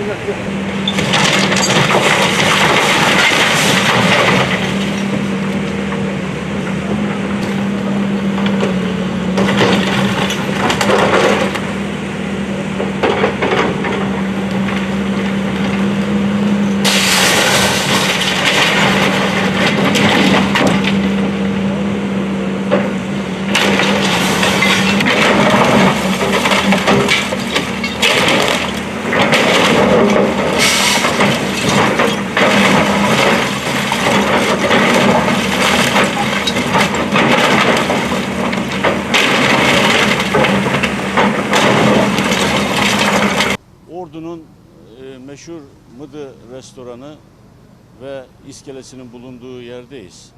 よし。Ordu'nun e, meşhur Mıdı restoranı ve iskelesinin bulunduğu yerdeyiz.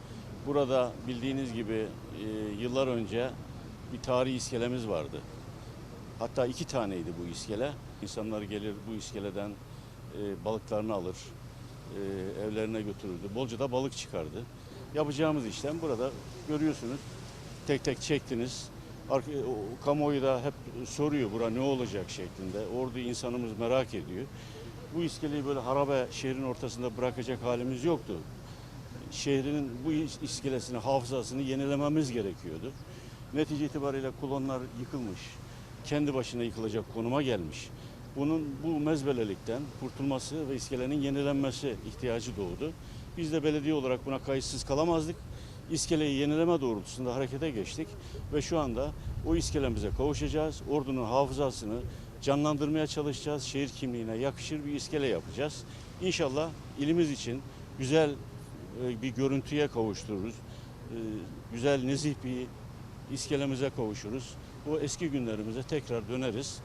Burada bildiğiniz gibi e, yıllar önce bir tarihi iskelemiz vardı. Hatta iki taneydi bu iskele. İnsanlar gelir bu iskeleden e, balıklarını alır, e, evlerine götürürdü. Bolca da balık çıkardı. Yapacağımız işlem burada görüyorsunuz. Tek tek çektiniz. O- Kamuoyu da hep soruyor bura ne olacak şeklinde. Ordu insanımız merak ediyor. Bu iskeleyi böyle harabe şehrin ortasında bırakacak halimiz yoktu. Şehrinin bu is- iskelesini, hafızasını yenilememiz gerekiyordu. Netice itibariyle kolonlar yıkılmış. Kendi başına yıkılacak konuma gelmiş. Bunun bu mezbelelikten kurtulması ve iskelenin yenilenmesi ihtiyacı doğdu. Biz de belediye olarak buna kayıtsız kalamazdık. İskeleyi yenileme doğrultusunda harekete geçtik ve şu anda o iskelemize kavuşacağız. Ordunun hafızasını canlandırmaya çalışacağız. Şehir kimliğine yakışır bir iskele yapacağız. İnşallah ilimiz için güzel e, bir görüntüye kavuştururuz. E, Güzel, nezih bir iskelemize kavuşuruz. O eski günlerimize tekrar döneriz.